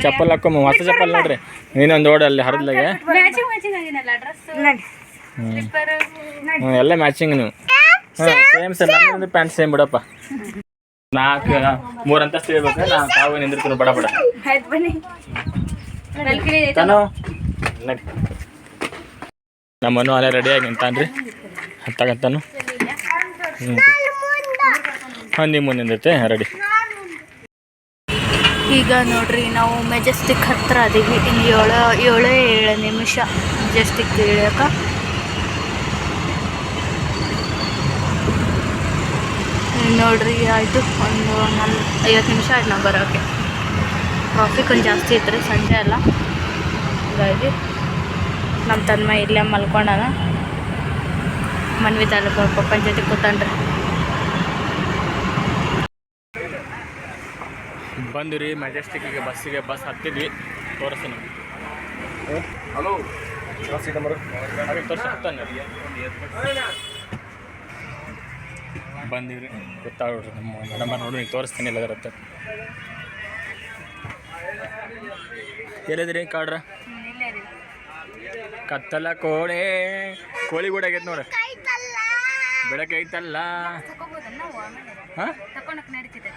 ಚಪ್ಪಲ್ ಹಾಕೋ ಮಮ್ಮಿ ಹೊಸ ಚಪ್ಪಲ್ ನೋಡ್ರಿ. ನೀನೊಂದು ಓಡ ಅಲ್ಲಿ ಹರಿದ್ಲಾಗೆ.
ಮ್ಯಾಚಿಂಗ್ ಮ್ಯಾಚಿಂಗ್ ಆಗಿನಲ್ಲ ಡ್ರೆಸ್
ಹ್ಞೂ ಎಲ್ಲ ಮ್ಯಾಚಿಂಗ್ ನೀವು. ಹಾಂ ಸೇಮ್ ಸರ್ ನನ್ನೊಂದು ಪ್ಯಾಂಟ್ ಸೇಮ್ ಬಿಡಪ್ಪ. ನಾಲ್ಕು ಮೂರು ಅಂತಸ್ತು ಇರ್ಬೇಕು ನಾ ತಾವು ನಿಂದಿರ್ತೀನಿ ಬಡ ಬಡ. ತಾನು ನಡಿ. ನಮ್ಮನ್ನು ಅಲ್ಲೇ ರೆಡಿಯಾಗಿ ನಿಂತಾನ್ರಿ. ಹತ್ತಾಗತ್ತಾನು ಹ್ಞೂ ಹಾಂ ನಿಮ್ಮ ಮುಂದೆ ನಿಂದೈತೆ ರೆಡಿ
ಈಗ ನೋಡ್ರಿ, ನಾವು ಮೆಜೆಸ್ಟಿಕ್ ಹತ್ರ ಅದೀವಿ. ಏಳು ಏಳು ಏಳು ನಿಮಿಷ. ಮೆಜೆಸ್ಟಿಕ್ ಇಳಿಯಕ ನೋಡ್ರಿ, ಆಯಿತು. ಒಂದು ನಲ್, ಐವತ್ತು ನಿಮಿಷ ಆಯ್ತು ನಾವು ಬರೋಕೆ. ಟ್ರಾಫಿಕ್ ಒಂದು ಜಾಸ್ತಿ ಇತ್ತು ರೀ ಸಂಜೆ ಅಲ್ಲ. ಹಾಗಾಗಿ ನಮ್ಮ ತನ್ಮ ಇಲ್ಲೇ ಮಲ್ಕೊಂಡಾನ. ಮನ್ವಿ ತಾಲೂಕು ಪಪ್ಪನ ಜೊತೆ ಕೂತಾನ್ರಿ.
ಬಂದು ರೀ ಮೆಜೆಸ್ಟಿಕ್ಕಿಗೆ ಬಸ್ಸಿಗೆ ಬಸ್ ಹತ್ತಿದ್ವಿ ತೋರಿಸ್ತೀನಿ ಹಲೋ ಬಸ್ ನಂಬರ್ ತೋರಿಸಿ ಹತ್ತಾನೆ ಬಂದಿವ್ರಿ. ಗೊತ್ತಾಗ್ರಿ ನಮ್ಮ ನಂಬರ್ ನೋಡಿ ನೀವು ತೋರಿಸ್ತೀನಿ ಎಲ್ಲದರತ್ತ ಎಲ್ಲಿದ್ರಿ ಕಾಡ್ರ? ಕತ್ತಲ ಕೋಣೆ ಕೋಳಿ ಕೂಡ ಆಗೈತೆ ನೋಡ್ರಿ ಬೆಳಕೈತಲ್ಲ. ಹಾಂ?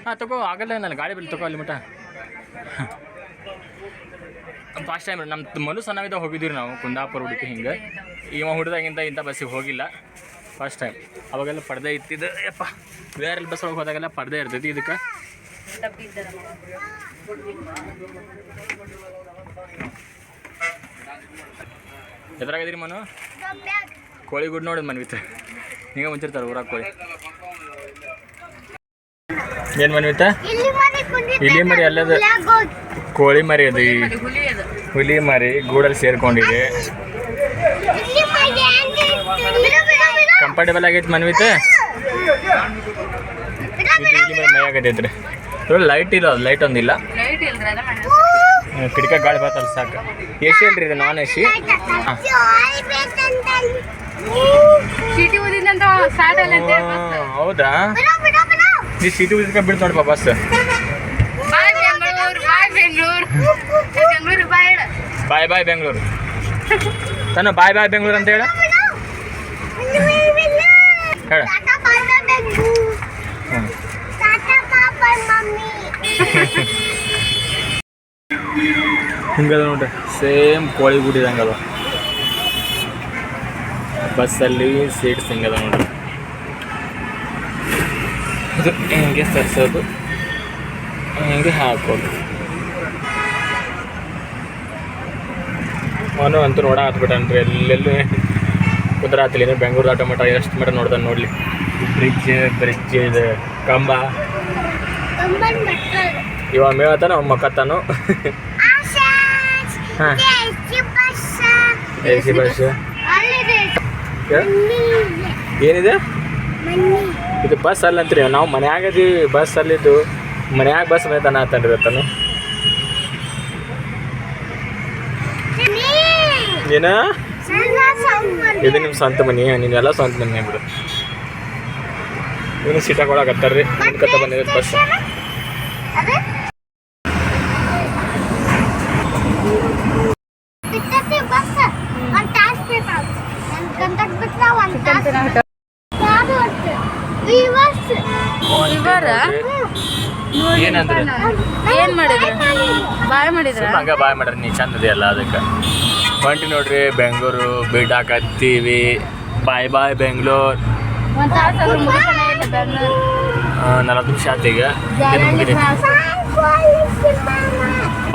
ಹಾಂ ತಗೋ ಆಗಲ್ಲ ನಾನು ಗಾಡಿ ಬಿಲ್ ತಗೋ ಅಲ್ಲಿ ಮಟ ಫಾಸ್ಟ್ ಟೈಮ್ ನಮ್ಮ ಮನು ಸಣ್ಣವಿದ್ದಾಗ ಹೋಗಿದ್ದೀವಿ ನಾವು ಕುಂದಾಪುರ ಹುಡುಕಿ ಹಿಂಗೆ. ಇವ ಹುಡ್ದಾಗಿಂದ ಇಂಥ ಬಸ್ಸಿಗೆ ಹೋಗಿಲ್ಲ. ಫಸ್ಟ್ ಟೈಮ್ ಅವಾಗೆಲ್ಲ ಪರ್ದೆ ಇತ್ತಿದ್ದು ಯಪ್ಪ ಬೇರೆ ಬಸ್ ಒಳಗೆ ಹೋದಾಗೆಲ್ಲ ಪರ್ದೆ ಇರ್ತೈತಿ ಇದಕ್ಕೆ. ಎದ್ರಾಗಿದ್ದೀರಿ ಮನು? ಕೋಳಿ ನೋಡಿದ್ ನೋಡಿ ಮನ್ವಿತ ಹಿಂಗೆ ಮುಂಚಿರ್ತಾರೆ ಊರಾಗ ಕೋಳಿ ಏನು ಮನ್ವಿತ? ಇಲ್ಲಿ ಮರಿ ಅಲ್ಲದ ಕೋಳಿ ಮರಿ ಅದು ಈ
ಹುಲಿ ಅದು.
ಹುಲಿ ಮರಿ ಗೂಡಲ್ಲಿ ಸೇರ್ಕೊಂಡಿದೆ. ಕಂಫರ್ಟೇಬಲ್ ಆಗೈತೆ ಮನ್ವಿತ? ಇದು ಇಲ್ಲಿ ಮರಿ ಮೈ ಲೈಟ್ ಇಲ್ಲ ಲೈಟ್ ಒಂದಿಲ್ಲ. ಕಿಟಕ ಗಾಳಿ ಬರ್ತಲ್ಲ ಸಾಕು. ಎ ಸಿ ಅಲ್ರಿ ಇದು ನಾನ್ ಎ ಸಿ ಹಾಂ.
ಚೀಟಿ ಓದಿದಂತ ಸ್ಟಾರ್ಟ್ ಅಲ್ಲ
ಹೌದಾ? ನೀ ಸೀಟಿ ಉದ್ಕ ಬಿಡ್ ನೋಡಪ್ಪ bus.
Bye Bengaluru bye Bengaluru. Bengaluru bye ಹೇಳ.
Bye bye Bengaluru. ತನ್ನ ಬಾಯ್ ಬಾಯ್ ಬೆಂಗಳೂರು ಅಂತ ಹೇಳ. ಹೇಳ. ಹಿಂಗದ ನೋಡ್ರಿ ಸೇಮ್ ಕೋಳಿ ಗುಡಿ ಇದಂಗದ ಬಸ್ಸಲ್ಲಿ ಸೀಟ್ಸ್ ಹೆಂಗದ ನೋಡ್ರಿ. ಅದು ಹೆಂಗೆ ಸರ್ಸೋದು ಹೆಂಗೆ ಹಾಕೋದು? ಅವನು ಅಂತೂ ನೋಡ ಹತ್ಬಿಟ್ಟನ್ರಿ ಎಲ್ಲೆಲ್ಲೂ ಕುದುರಾತಿಲ್ಲ ಬೆಂಗಳೂರು ಆಟೋ ಮಟ ಎಷ್ಟು ಮಟ ನೋಡ್ದ ನೋಡ್ಲಿ. ಬ್ರಿಡ್ಜ್ ಬ್ರಿಡ್ಜ್ ಇದು ಕಂಬ. ಇವ ಮೇವತಾನ ಅವ ಮಕ್ಕತ್ತಾನು ಹಾಂ. ಎ ಸಿ ಬಸ್ ಏನಿದೆ? ಇದು ಬಸ್ ಅಲ್ಲ ರೀ ನಾವು ಮನ್ಯಾಗ ಇದೀವಿ ಬಸ್ ಅಲ್ಲಿದ್ದು ಮನ್ಯಾಗ ಬಸ್ ಮೇತಾನ ಆತನ್ರಿ ಇವತ್ತಾನು ಏನ? ಇದು ನಿಮ್ಮ ಸ್ವಂತ ಮನಿ ನೀನೆಲ್ಲ ಸ್ವಂತ ಮನಿ ಬಿಡು ಇವನು ಸೀಟ್ ಹಾಕೊಳಕತ್ತಾರ್ರಿ ಕತ್ತ ಬಂದಿದೆ ಬಸ್ ಏನಂದ್ರೆ?
ಏನ್ ಮಾಡಿದ್ರ? ಬಾಯ್ ಮಾಡಿದ್ರ?
ಹಂಗ ಬಾಯ್ ಮಾಡ್ರಿ ನೀ ಚಂದ ಇದೆಯಲ್ಲ ಅದಕ್ಕೆ. ಹೊಂಟಿ ನೋಡ್ರಿ ಬೆಂಗಳೂರು ಬಿಡಾಕತ್ತೀವಿ ಬಾಯ್ ಬಾಯ್ ಬೆಂಗಳೂರು.
ಒಂದ್ ತಾಸು
ನಲವತ್ತು ನಿಮಿಷ ಆತು ಈಗ. ಮುಗಿದಿ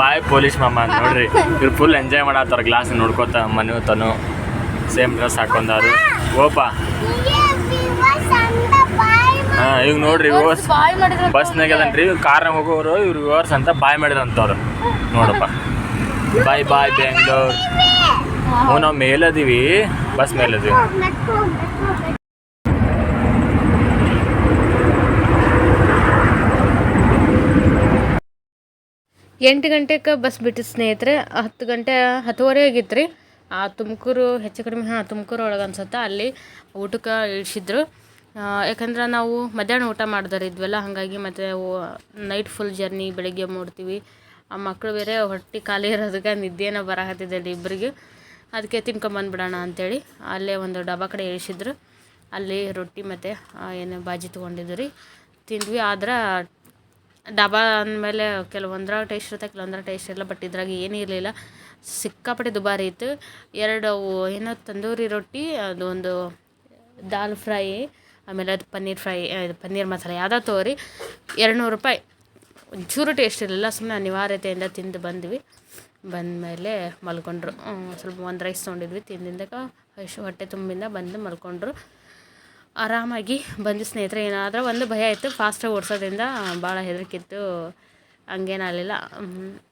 ಬಾಯ್ ಪೊಲೀಸ್ ಮಾಮ ಅಂತ ನೋಡ್ರಿ. ಇವ್ರು ಫುಲ್ ಎಂಜಾಯ್ ಮಾಡತ್ತಾರ ಗ್ಲಾಸ್ ನೋಡ್ಕೋತ ಮನೆ ತನು. Same dress ಹಾಕೊಂಡಾರು. ಓಪ. ಹಾಂ ಈಗ ನೋಡ್ರಿ ರಿವರ್ಸ್
ಬಾಯ್ ಕಾರ್
ಬಸ್ನಾಗ ಅದನ್ರಿ. ಕಾರ್ನಾಗ ಹೋಗೋರು ಇವ್ರು ರಿವರ್ಸ್ ಅಂತ ಬಾಯ್ ಮಾಡಿದ್ರಂತವ್ರು ನೋಡಪ್ಪ. ಬಾಯ್ ಬಾಯ್ ಬೆಂಗ್ಳೂರ್. ಹ್ಞೂ ನಾವು ಮೇಲದೀವಿ. ಬಸ್ ಮೇಲದೀವಿ.
ಎಂಟು ಗಂಟೆಗೆ ಬಸ್ ಬಿಟ್ಟು ಸ್ನೇಹಿತರೆ ಹತ್ತು ಗಂಟೆ ಹತ್ತುವರೆ ಆಗಿತ್ತು ರೀ ಆ ತುಮಕೂರು ಹೆಚ್ಚು ಕಡಿಮೆ ಹಾಂ ತುಮಕೂರು ಒಳಗೆ ಅನ್ಸುತ್ತೆ ಅಲ್ಲಿ ಊಟಕ್ಕೆ ಇಳಿಸಿದ್ರು. ಯಾಕಂದ್ರೆ ನಾವು ಮಧ್ಯಾಹ್ನ ಊಟ ಮಾಡಿದಾರೆ ಇದ್ವಲ್ಲ, ಹಾಗಾಗಿ ಮತ್ತು ನೈಟ್ ಫುಲ್ ಜರ್ನಿ ಬೆಳಗ್ಗೆ ಮೂಡ್ತೀವಿ. ಆ ಮಕ್ಕಳು ಬೇರೆ ಹೊಟ್ಟೆ ಖಾಲಿ ಇರೋದಕ್ಕೆ ನಿದ್ದೆನ ಬರಕತ್ತಿದೆ ಅಲ್ಲಿ ಇಬ್ಬರಿಗೆ ಅದಕ್ಕೆ ತಿನ್ಕೊಂಬಂದ್ಬಿಡೋಣ ಅಂಥೇಳಿ ಅಲ್ಲೇ ಒಂದು ಡಬ್ಬಾ ಕಡೆ ಇಳಿಸಿದ್ರು. ಅಲ್ಲಿ ರೊಟ್ಟಿ ಮತ್ತು ಏನು ಬಾಜಿ ತೊಗೊಂಡಿದ್ದು ರೀ. ತಿಂದ್ವಿ, ಆದ್ರೆ ಡಬಾ ಅಂದಮೇಲೆ ಕೆಲವೊಂದ್ರಾಗ ಟೇಸ್ಟ್ ಇರುತ್ತೆ, ಕೆಲವೊಂದ್ರಾಗ ಟೇಸ್ಟ್ ಇರಲ್ಲ ಬಟ್ ಇದ್ರಾಗ ಏನೂ ಇರಲಿಲ್ಲ. ಸಿಕ್ಕಾಪಟ್ಟೆ ದುಬಾರಿ ಇತ್ತು. ಎರಡು ಅವು ಏನೋ ತಂದೂರಿ ರೊಟ್ಟಿ, ಅದೊಂದು ದಾಲ್ ಫ್ರೈ ಆಮೇಲೆ ಅದು ಪನ್ನೀರ್ ಫ್ರೈ ಇದು ಪನ್ನೀರ್ ಮಸಾಲೆ ಯಾವುದೋ ತಗೋರಿ ಎರಡು ನೂರು ರೂಪಾಯಿ. ಒಂಚೂರು ಟೇಸ್ಟ್ ಇರಲಿಲ್ಲ ಸುಮ್ಮನೆ ಅನಿವಾರ್ಯತೆಯಿಂದ ತಿಂದು ಬಂದ್ವಿ. ಬಂದಮೇಲೆ ಮಲ್ಕೊಂಡ್ರು. ಸ್ವಲ್ಪ ಒಂದು ರೈಸ್ ತೊಗೊಂಡಿದ್ವಿ ಅಷ್ಟು ಹೊಟ್ಟೆ ತುಂಬಿಂದ ಬಂದು ಮಲ್ಕೊಂಡ್ರು. ಆರಾಮಾಗಿ ಬಂದು ಸ್ನೇಹಿತರೆ, ಏನಾದರೂ ಒಂದು ಭಯ ಇತ್ತು ಫಾಸ್ಟಾಗಿ ಓಡಿಸೋದ್ರಿಂದ ಭಾಳ ಹೆದರಿಕಿತ್ತು. ಹಂಗೇನಾಗಲಿಲ್ಲ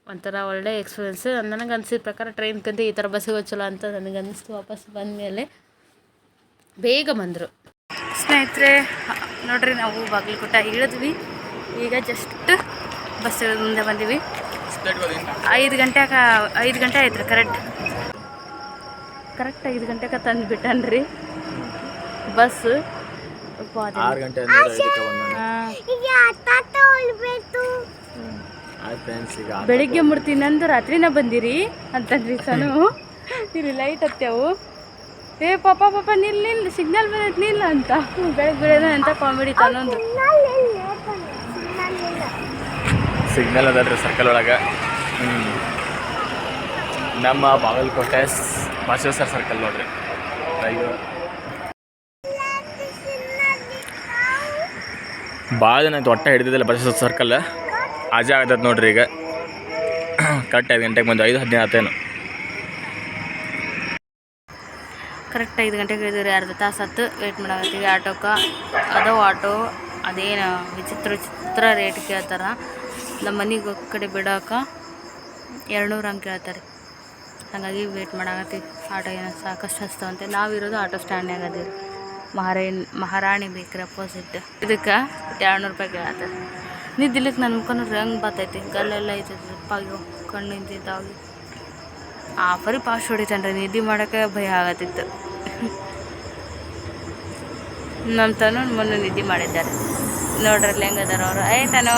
ಒಂಥರ ಒಳ್ಳೆ ಎಕ್ಸ್ಪೀರಿಯನ್ಸ್ ನನಗೆ ಅನಿಸಿದ ಪ್ರಕಾರ ಟ್ರೈನ್ ಕಂತ ಈ ಥರ ಬಸ್ಸಿಗೆ ಚಲೋ ಅಂತ ನನಗೆ ಅನ್ನಿಸ್ತು ವಾಪಸ್ ಬಂದಮೇಲೆ. ಬೇಗ ಬಂದರು. ಸ್ನೇಹಿತರೆ ನೋಡ್ರಿ ನಾವು ಬಾಗಲಕೋಟ ಇಳಿದ್ವಿ. ಈಗ ಜಸ್ಟ್ ಬಸ್ ಇಳಿದ್ ಮುಂದೆ ಬಂದೀವಿ. ಐದು ಗಂಟೆಗ ಐದು ಗಂಟೆ ಆಯ್ತು ರೀ ಕರೆಕ್ಟ್ ಕರೆಕ್ಟ್ ಐದು ಗಂಟೆಗೆ ತಂದು ಬಿಟ್ಟನ್ರಿ ಬಸ್
ಆರು ಗಂಟೆ ಆಯ್ತು ಫ್ರೆಂಡ್ಸ್ ಈಗ
ಬೆಳಿಗ್ಗೆ ಮುಡ್ತೀನಿ ಅಂದ್ರೆ ರಾತ್ರಿನ ಬಂದಿರಿ ಅಂತಂದ್ರಿ ಸನು. ಇಲ್ಲಿ ಲೈಟ್ ಹತ್ಯಾವು ಏ, ಪಾಪ ಪಾಪ, ನಿಲ್ ನಿಲ್ ಸಿಗ್ನಲ್ ಬಂದೈತೆ ನಿಲ್ಲ ಅಂತ. ಬೆಳಗ್ಗೆ ಬೆಳೆದ ಅಂತ ಕಾಮಿಡಿ ತನ್ನೊಂದು
ಸಿಗ್ನಲ್ ಅದಾದ್ರೆ ಸರ್ಕಲ್ ಒಳಗೆ. ನಮ್ಮ ಬಾಗಲಕೋಟೆ ಬಸವೇಶ್ವರ ಸರ್ಕಲ್ ನೋಡ್ರಿ. ಭಾಳ ಜನ ಆಯ್ತು, ಒಟ್ಟೆ ಸರ್ಕಲ್ ಆಜೆ ಆಗ್ತದೆ ನೋಡ್ರಿ ಈಗ. ಕರೆಕ್ಟ್ ಐದು ಗಂಟೆಗೆ ಬಂದು ಐದು ಹದಿನೈದು ಆತೇನು.
ಕರೆಕ್ಟ್ ಐದು ಗಂಟೆಗೆ ಇಳಿದ್ರಿ, ಅರ್ಧ ತಾಸು ಹತ್ತು ವೇಟ್ ಮಾಡಾಕತ್ತೀವಿ. ಆಟೋಕ್ಕೆ ಅದೋ ಆಟೋ, ಅದೇನು ವಿಚಿತ್ರ ವಿಚಿತ್ರ ರೇಟ್ ಕೇಳ್ತಾರ. ನಮ್ಮ ಮನೆಗೆ ಕಡೆ ಬಿಡೋಕೆ ಎರಡುನೂರು ಹಂಗೆ ಕೇಳ್ತಾರೆ. ಹಾಗಾಗಿ ವೇಟ್ ಮಾಡಾಕತ್ತೀವಿ. ಆಟೋ ಏನೋ ಸಾಕಷ್ಟು ಹಚ್ತಾವಂತೆ ನಾವಿರೋದು ಆಟೋ ಸ್ಟ್ಯಾಂಡ್ನಾಗ ಅದೀವಿ. ಮಹಾರಾಣಿ ಮಹಾರಾಣಿ ಬೇಕ್ರಿ ಅಪೋಸಿಟ್ ಇದಕ್ಕೆ ಎರಡುನೂರು ರೂಪಾಯಿ ಕೇಳತ್ತಾರೆ ನಿದ್ದಿಲಿಕ್ಕೆ ನನ್ನ ಮುಖನೂ ರಂಗ್ ಬರ್ತೈತಿ. ಗಲ್ಲೆಲ್ಲ ಐತೈತಿ ಪಾಗ್ಯೋ ಕಣ್ಣು ನಿಂತಿದ್ದಾವೆ ಆ ಪರಿ ಪಾಸ್ಟ್ ಹೊಡಿತಾನೆ ನಿದ್ದೆ ಮಾಡೋಕ್ಕೆ ಭಯ ಆಗತ್ತಿತ್ತು. ನಮ್ಮ ತನು ಮೊನ್ನೆ ನಿದ್ದೆ ಮಾಡಿದ್ದಾರೆ. ನೋಡ್ರಲ್ಲಿ ಹೆಂಗದಾರ ಅವರು? ಆಯ್ತಾನೋ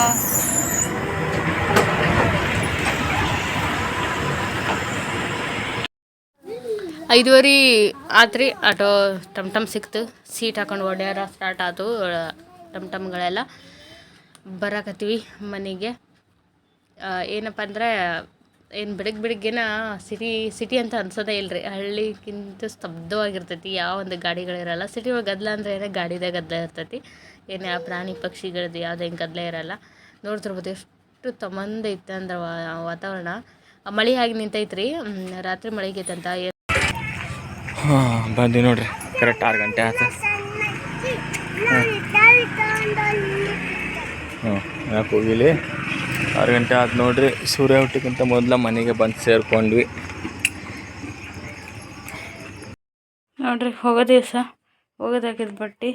ಐದುವರೆ ಆತ್ರಿ, ಆಟೋ ಟಮ್ ಟಮ್ ಸಿಕ್ತು. ಸೀಟ್ ಹಾಕೊಂಡು ಓಡ್ಯಾರ ಸ್ಟಾರ್ಟ್ ಆಯಿತು ಟಮ್ ಟಮ್ಗಳೆಲ್ಲ ಬರಕತ್ತೀವಿ ಮನೆಗೆ. ಏನಪ್ಪ ಅಂದ್ರೆ ಏನು ಬೆಳಗ್ಗೆ ಬೆಳಗ್ಗೆನ ಸಿಟಿ ಸಿಟಿ ಅಂತ ಅನ್ಸೋದೇ ಇಲ್ರಿ. ಹಳ್ಳಿಗಿಂತ ಸ್ತಬ್ಧವಾಗಿರ್ತೈತಿ ಯಾವ ಒಂದು ಗಾಡಿಗಳಿರಲ್ಲ ಸಿಟಿ ಒಳಗೆ ಗದ್ದಲ ಅಂದ್ರೆ ಏನೇ ಗಾಡಿದಾಗ ಗದ್ದಲ ಇರ್ತೈತಿ. ಏನು ಯಾವ ಪ್ರಾಣಿ ಪಕ್ಷಿಗಳದ್ದು ಯಾವುದೇ ಹಿಂಗೆ ಗದ್ದಲ ಇರಲ್ಲ. ನೋಡ್ತಿರ್ಬೋದು ಎಷ್ಟು ತಮಂದ ಇತ್ತು ಅಂದ್ರೆ ವಾತಾವರಣ. ಮಳೆ ಆಗಿ ನಿಂತೈತ್ರಿ. ರೀ ರಾತ್ರಿ ಮಳೆಗೈತಂತ
ಹಾಂ ಬಂದು ನೋಡ್ರಿ. ಕರೆಕ್ಟ್ ಆರು ಗಂಟೆ ಆಯ್ತು ಹ್ಞೂ ಯಾಕೆ ಹೋಗಿಲಿ ಆರು ಗಂಟೆ ಆದ ನೋಡ್ರಿ, ಸೂರ್ಯ ಹುಟ್ಟಕ್ಕಿಂತ ಮೊದಲ ಮನೆಗೆ ಬಂದು ಸೇರ್ಕೊಂಡ್ವಿ.
ನೋಡ್ರಿ, ಹೋಗೋ ದಿವಸ ಹೋಗೋದಾಗಿದ್ದು ಬಟ್ಟೆ,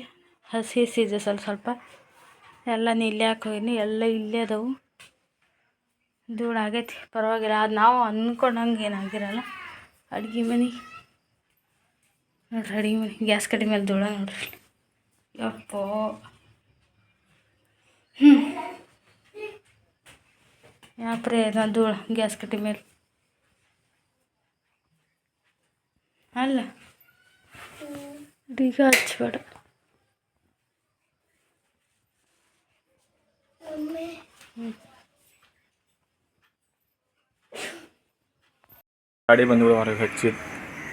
ಹಸಿ ಹಸಿ ಇದೆ ಸ್ವಲ್ಪ ಸ್ವಲ್ಪ. ಎಲ್ಲ ಇಲ್ಲೇ ಹಾಕೋಗಿನಿ, ಎಲ್ಲ ಇಲ್ಲೇ ಅದಾವು. ಧೂಳು ಆಗೈತಿ, ಪರವಾಗಿಲ್ಲ. ಅದು ನಾವು ಅಂದ್ಕೊಂಡಂಗೆ ಏನಾಗಿರಲ್ಲ. ಅಡುಗೆ ಮನೆ. ನೋಡ್ರಿ, ಅಡುಗೆ ಮನೆ. ಗ್ಯಾಸ್ ಕಡಿಮೆ ಮೇಲೆ ಧೂಳ ನೋಡ್ರಿ. ಯಪ್ಪೋ. ಹ್ಞೂ ನಾನು ಧೂಳ, ಗ್ಯಾಸ್ ಕಟ್ಟಿ ಮೇಲೆ. ಅಲ್ಲ? ಈಗ ಹಚ್ಬೇಡ.
ಗಾಡಿ ಬಂದು ಹೊರಗೆ ಹಚ್ಚಿ.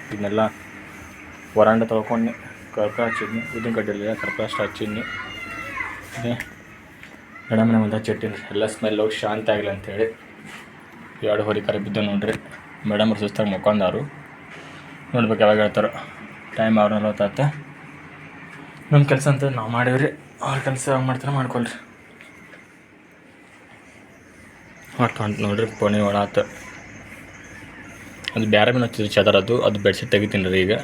ಇದನ್ನೆಲ್ಲ ವರಾಂಡ ತೊಳ್ಕೊಂಡು ಕರ್ಕ ಹಚ್ಚಿದ್ನಿ. ಉದ್ದಿನ ಕಡ್ಡಿಲ್ಲ ಕರ್ಕ ಅಷ್ಟು ಹಚ್ಚಿದ್ನಿ. ಮೇಡಮ್ನ ಒಂದು ಹಚ್ಚಿಟ್ಟಿನಿ ಎಲ್ಲ ಸ್ಮೆಲ್ ಹೋಗಿ ಶಾಂತ ಆಗಲಿ ಅಂತೇಳಿ ಎರಡು ಹೊರಿ ಕರೆ ಬಿದ್ದು ನೋಡ್ರಿ. ಮೇಡಮ್ ಅವ್ರು ಸುಸ್ತಾಗಿ ಮಕ್ಕೊಂಡಾರು ನೋಡ್ಬೇಕು ಯಾವಾಗ ಹೇಳ್ತಾರೋ. ಟೈಮ್ ಅವ್ರ ನಲ್ವತ್ತಾತ ನಮ್ಮ ಕೆಲಸ ಅಂತ ನಾವು ಮಾಡೀವ್ರಿ. ಅವ್ರ ಕೆಲಸ ಯಾವಾಗ ಮಾಡ್ತಾರೆ ಮಾಡ್ಕೊಳ್ರಿ. ಮಾಡ್ಕೊಂಡು ನೋಡ್ರಿ, ಪೋಣಿ ಆತ ಅದು ಬೇರೆ ಮೇಲೆ ಹಚ್ಚಿದ್ದು ಅದು. ಅದು ಬೆಡ್ಶೀಟ್ ತೆಗಿತೀನಿ ರೀ ಈಗ.